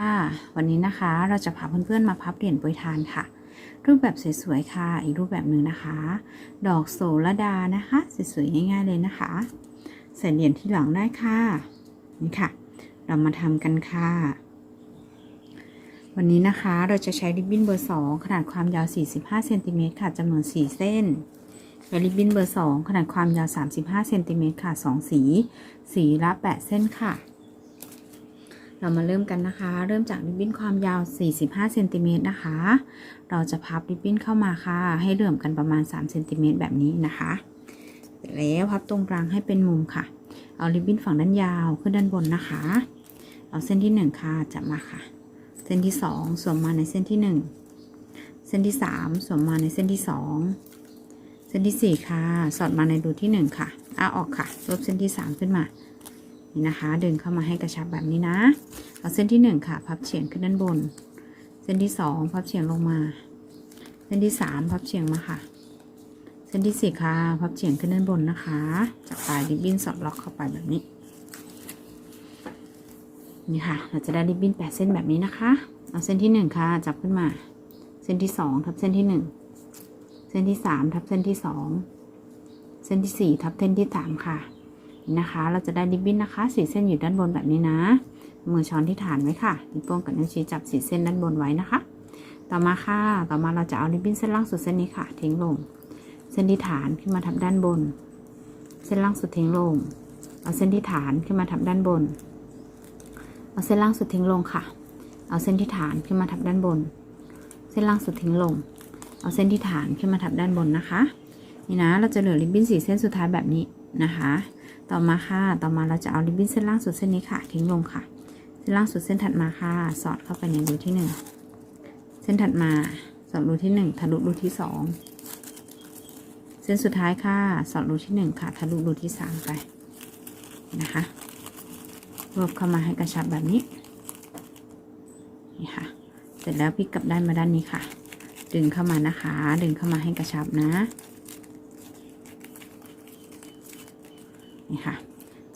ค่ะวันนี้นะคะเราจะพาเพื่อนๆมาพับเหรียญปรยทานค่ะ รูปแบบสวยๆค่ะ อีกรูปแบบหนึ่งนะคะ ดอกโสระดานะคะสวยๆง่ายๆเลยนะคะใส่เหรียญที่หลังได้ค่ะนี่ค่ะ เรามาทำกันค่ะ วันนี้นะคะเราจะใช้ริบบิ้นเบอร์2ขนาดความยาว 45เซนติเมตรค่ะจำนวน 4 เส้นและริบบิ้นเบอร์2ขนาดความยาว 35เซนติเมตรค่ะ 2 สี สีละ 8 เส้นค่ะ เรามาเริ่มกันนะคะ เริ่มจากริบบิ้นความยาว 45เซนติเมตรนะคะ เราจะพับริบบิ้นเข้ามาค่ะ ให้เหลื่อมกันประมาณ3เซนติเมตรแบบนี้นะคะ แล้วพับตรงกลางให้เป็นมุมค่ะ เอาริบบิ้นฝั่งด้านยาวขึ้นด้านบนนะคะ เอาเส้นที่1ค่ะจับมาค่ะ เส้นที่ 2 สวมมาในเส้นที่ 1 เส้นที่ 3 สวมมาในเส้นที่ 2 เส้นที่ 4 ค่ะ สอดมาในรูที่ 1 ค่ะอ้าออกค่ะลบเส้นที่ 3 ขึ้นมา นี่นะคะ ดึงเข้ามาให้กระชับแบบนี้นะเอาเส้นที่ 1 ค่ะ พับเฉียงขึ้นด้านบน เส้นที่ 2 พับเฉียงลงมา เส้นที่ 3 พับเฉียงมาค่ะ เส้นที่ 4 ค่ะ พับเฉียงขึ้นด้านบนนะคะ จากปลายริบบิ้นสอดล็อกเข้าไปแบบนี้ นี่ค่ะ เราจะได้ริบบิ้น 8 เส้นแบบนี้นะคะ เอาเส้นที่ 1 ค่ะ จับขึ้นมา เส้นที่ 2 ทับเส้นที่ 1 เส้นที่ 3 ทับเส้นที่ 2 เส้นที่ 4 ทับเส้นที่ 3 ค่ะ นะคะ เราจะได้ริบบิ้นนะคะสีเส้นอยู่ด้านบนแบบนี้นะ มือช้อนที่ฐานไว้ค่ะนิ้วโป้งกับนิ้วชี้จับสีเส้นด้านบนไว้นะคะ ต่อมาค่ะ ต่อมาเราจะเอาริบบิ้นเส้นล่างสุดเส้นนี้ค่ะ ทิ้งลง เส้นที่ฐานขึ้นมาทับด้านบน เส้นล่างสุดทิ้งลง เอาเส้นที่ฐานขึ้นมาทับด้านบน เอาเส้นล่างสุดทิ้งลงค่ะ เอาเส้นที่ฐานขึ้นมาทับด้านบน เส้นล่างสุดทิ้งลง เอาเส้นที่ฐานขึ้นมาทับด้านบนนะคะ นี่นะ เราจะเหลือริบบิ้นสีเส้นสุดท้ายแบบนี้นะคะ ต่อมาค่ะ ต่อมาเราจะเอาริบบิ้นเส้นล่างสุดเส้นนี้ค่ะ ทิ้งลงค่ะ เส้นล่างสุดเส้นถัดมาค่ะ สอดเข้าไปในรูที่หนึ่งเส้นถัดมาสอดรูที่หนึ่งทะลุรูที่สองเส้นสุดท้ายค่ะ สอดรูที่หนึ่งค่ะ ทะลุรูที่สามไปนะคะ รวบเข้ามาให้กระชับแบบนี้ นี่ค่ะ เสร็จแล้วพลิกกลับด้านมาด้านนี้ค่ะ ดึงเข้ามานะคะ ดึงเข้ามาให้กระชับนะ นี่ค่ะ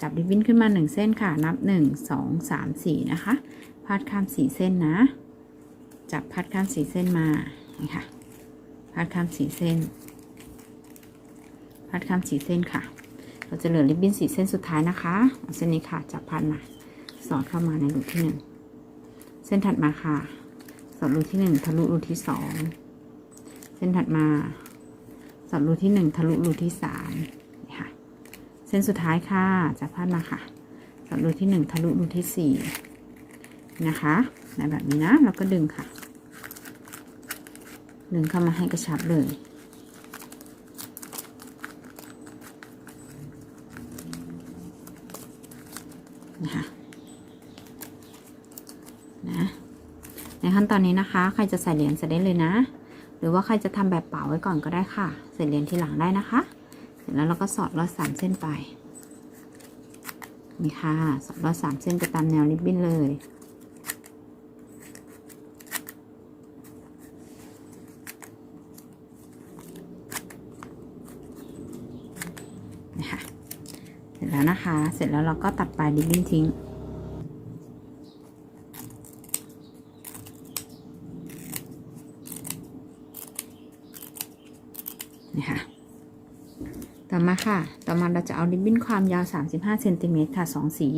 จับริบบิ้นขึ้นมาหนึ่งเส้นค่ะ นับหนึ่งสองสามสี่นะคะ พาดข้ามสี่เส้นนะ จับพาดข้ามสี่เส้นมา นี่ค่ะ พาดข้ามสี่เส้น พาดข้ามสี่เส้นค่ะ เราจะเหลือริบบิ้นสี่เส้นสุดท้ายนะคะเส้นนี้ค่ะ จับพันมา สอดเข้ามาในรูที่หนึ่งเส้นถัดมาค่ะ สอดรูที่หนึ่งทะลุรูที่สองเส้นถัดมา สอดรูที่หนึ่งทะลุรูที่สาม เส้นสุดท้ายค่ะจับพันมาค่ะสอดรูที่หนึ่งทะลุรูที่สี่นะคะในแบบนี้นะเราก็ดึงค่ะ ดึงเข้ามาให้กระชับเลยนะคะนะในขั้นตอนนี้นะคะ ใครจะใส่เหรียญใส่ได้เลยนะ หรือว่าใครจะทำแบบเป๋าไว้ก่อนก็ได้ค่ะ ใส่เหรียญทีหลังได้นะคะ แล้วเราก็สอดรอดสามเส้นไป นี่ค่ะ สอดรอดสามเส้นไปตามแนวริบบิ้นเลย นะคะ เสร็จแล้วนะคะ เสร็จแล้วเราก็ตัดปลายริบบิ้นทิ้ง นี่ค่ะ ต่อมาค่ะ ต่อมาเราจะเอาริบบิ้นความยาว 35เซนติเมตรค่ะ 2 สี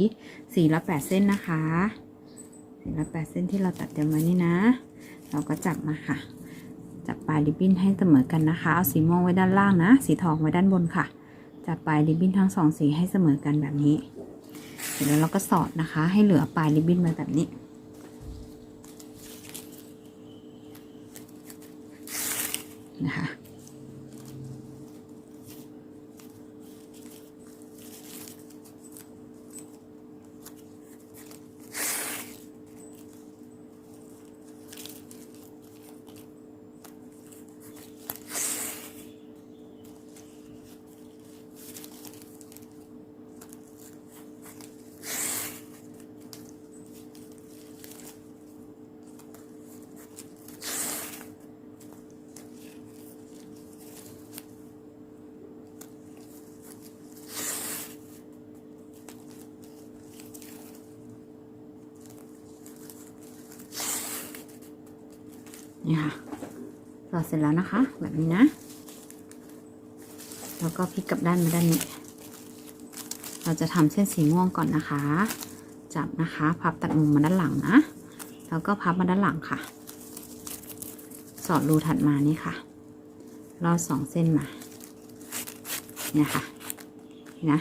สีละ 8 เส้นนะคะ สีละ 8 เส้นที่เราตัดเตรียมไว้นี่นะ เราก็จับมาค่ะ จับปลายริบบิ้นให้เสมอกันนะคะ เอาสีม่วงไว้ด้านล่างนะ สีทองไว้ด้านบนค่ะ จับปลายริบบิ้นทั้งสองสีให้เสมอกันแบบนี้ เสร็จแล้วเราก็สอดนะคะ ให้เหลือปลายริบบิ้นมาแบบนี้นะคะ นี่ค่ะสอดเสร็จแล้วนะคะ แบบนี้นะ แล้วก็พลิกกลับด้านมาด้านนี้ เราจะทำเส้นสีม่วงก่อนนะคะ จับนะคะ พับตัดมุมมาด้านหลังนะ แล้วก็พับมาด้านหลังค่ะ สอดรูถัดมานี่ค่ะลอดสองเส้นมา เนี่ยค่ะ นะ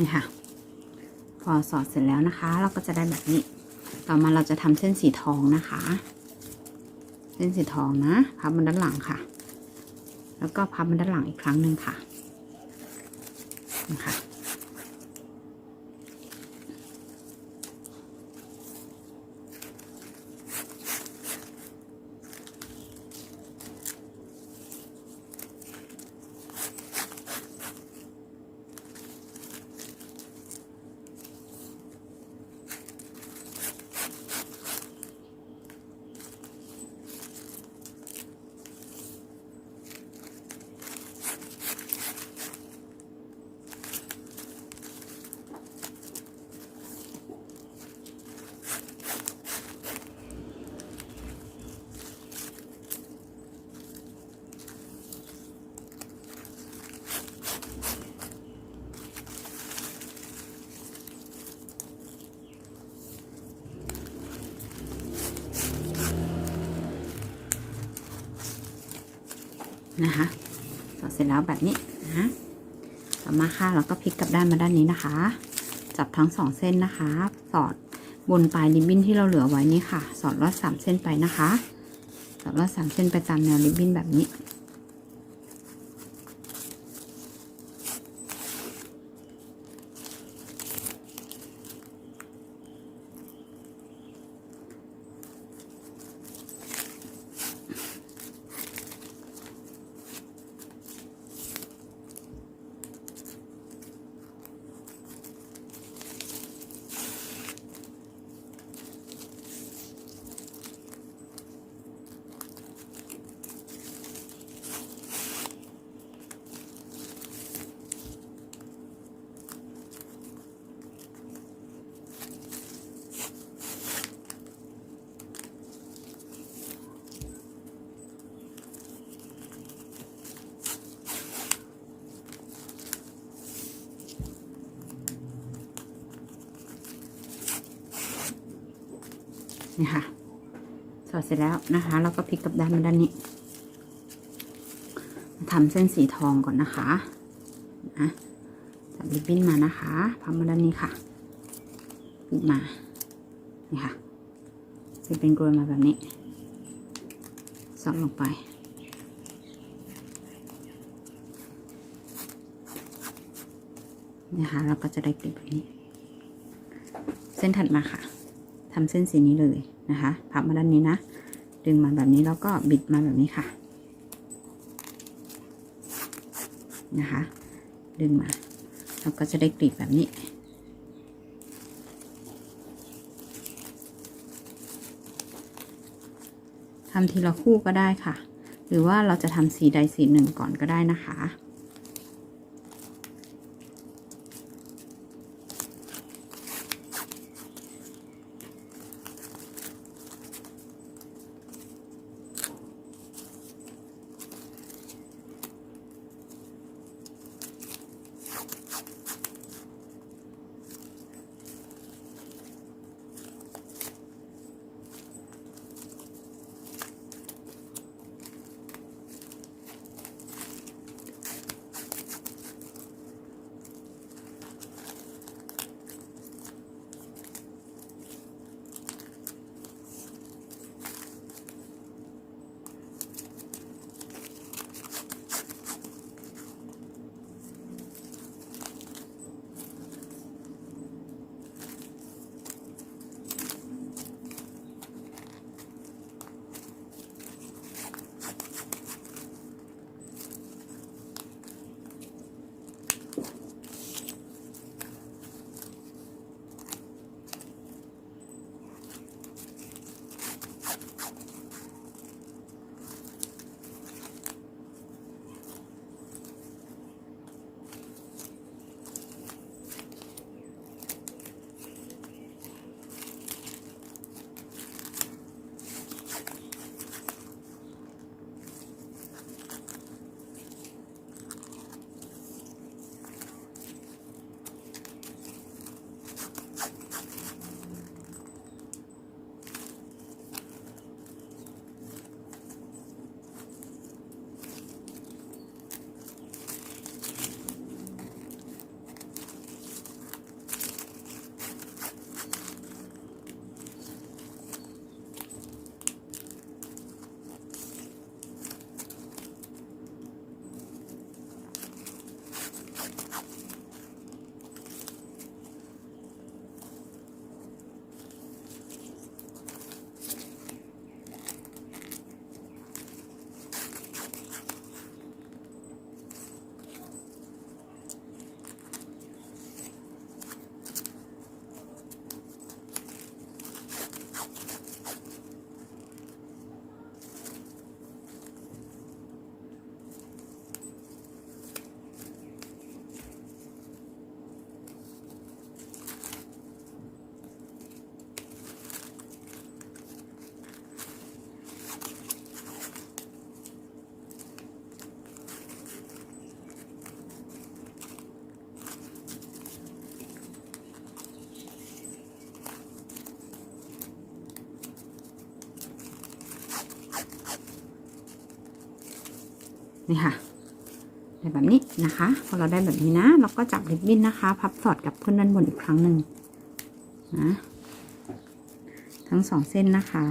นี่ค่ะ พอสอดเสร็จแล้วนะคะ เราก็จะได้แบบนี้ ต่อมาเราจะทำเส้นสีทองนะคะ เส้นสีทองนะ พับมันด้านหลังค่ะ แล้วก็พับมันด้านหลังอีกครั้งหนึ่งค่ะนะคะ นะคะสอดเสร็จแล้วแบบนี้นะต่อมาค่ะเราก็พลิกกลับด้านมาด้านนี้นะคะ จับทั้งสองเส้นนะคะ สอดบนปลายริบบิ้นที่เราเหลือไว้นี่ค่ะ สอดลอดสามเส้นไปนะคะ สอดลอดสามเส้นไปตามแนวริบบิ้นแบบนี้ นี่ค่ะ สอดเสร็จแล้วนะคะ แล้วก็พลิกกลับด้านมาด้านนี้ทำเส้นสีทองก่อนนะคะนะจับริบบิ้นมานะคะพับมาด้านนี้ค่ะปิดมา นี่ค่ะจะเป็นกลวยมาแบบนี้ สอดลงไปนะคะเราก็จะได้กลีบแบบนี้ เส้นถัดมาค่ะ ทำเส้นสีนี้เลยนะคะพับมาด้านนี้นะ ดึงมาแบบนี้แล้วก็บิดมาแบบนี้ค่ะ นะคะ ดึงมา เราก็จะได้กลีบแบบนี้ ทำทีละคู่ก็ได้ค่ะ หรือว่าเราจะทำสีใดสีหนึ่งก่อนก็ได้นะคะ นี่ค่ะได้แบบนี้นะคะ พอเราได้แบบนี้นะ เราก็จับริบบิ้นนะคะ พับสอดกับขึ้นด้านบนอีกครั้งหนึ่งนะ ทั้งสองเส้นนะคะ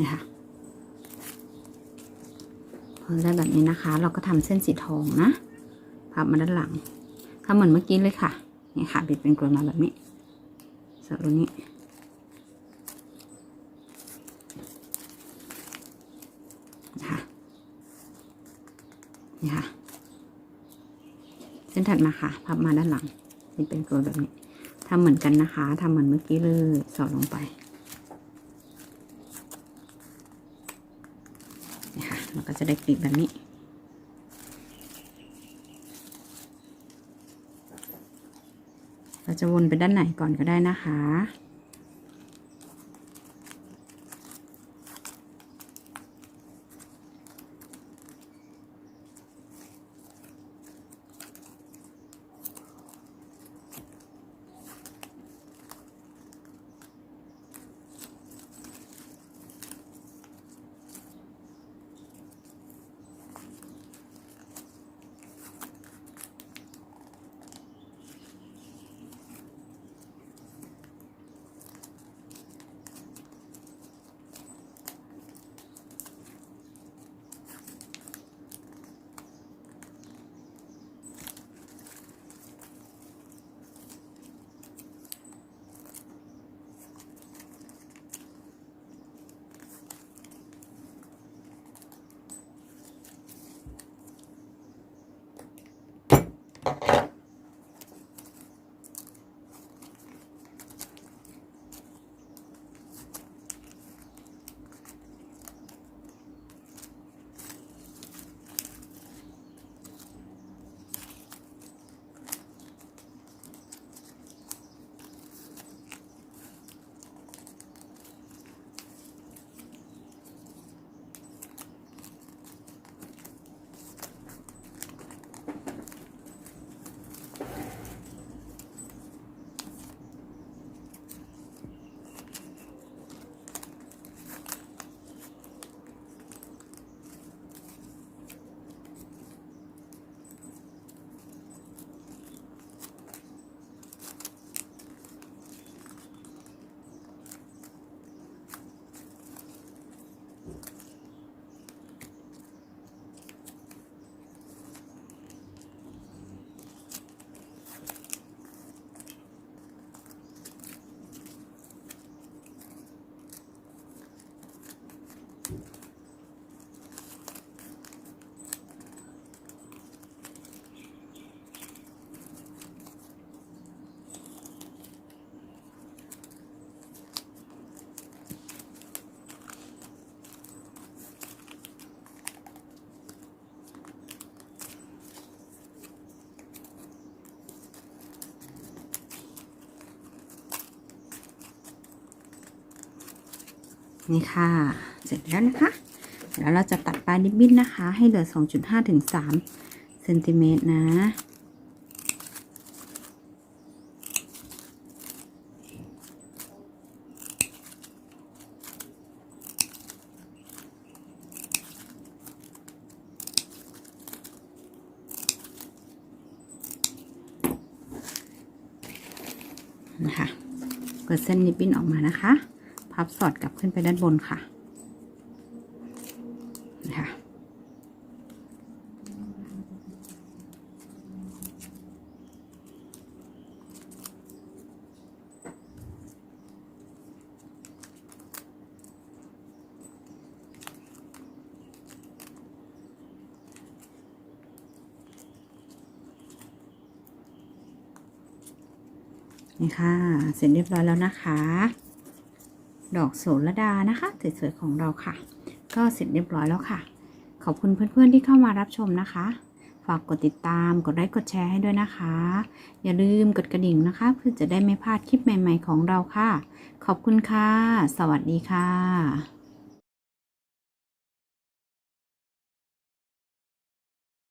นี่ค่ะพอได้แบบนี้นะคะ เราก็ทำเส้นสีทองนะพับมาด้านหลังทำเหมือนเมื่อกี้เลยค่ะนี่ค่ะบิดเป็นกลวยมาแบบนี้สอดตรงนี้นะคะนี่ค่ะ เส้นถัดมาค่ะ พับมาด้านหลังบิดเป็นกลวยแบบนี้ทำเหมือนกันนะคะทำเหมือนเมื่อกี้เลยสอดลงไป นี่ค่ะ เราก็จะได้กลีบแบบนี้เราจะวนไปด้านไหนก่อนก็ได้นะคะ นี่ค่ะ เสร็จแล้วนะคะ แล้วเราจะตัดปลายริบบิ้นนะคะ ให้เหลือ 2.5ถึง3เซนติเมตรนะนะคะเปิดเส้นริบบิ้นออกมานะคะ พับสอดกลับขึ้นไปด้านบนค่ะนะคะนี่ค่ะ เสร็จเรียบร้อยแล้วนะคะ ดอกโสระดานะคะสวยๆของเราค่ะ ก็เสร็จเรียบร้อยแล้วค่ะ ขอบคุณเพื่อนๆที่เข้ามารับชมนะคะ ฝากกดติดตามกดไลค์กดแชร์ให้ด้วยนะคะ อย่าลืมกดกระดิ่งนะคะ เพื่อจะได้ไม่พลาดคลิปใหม่ ๆ ของเราค่ะ ขอบคุณค่ะ สวัสดีค่ะ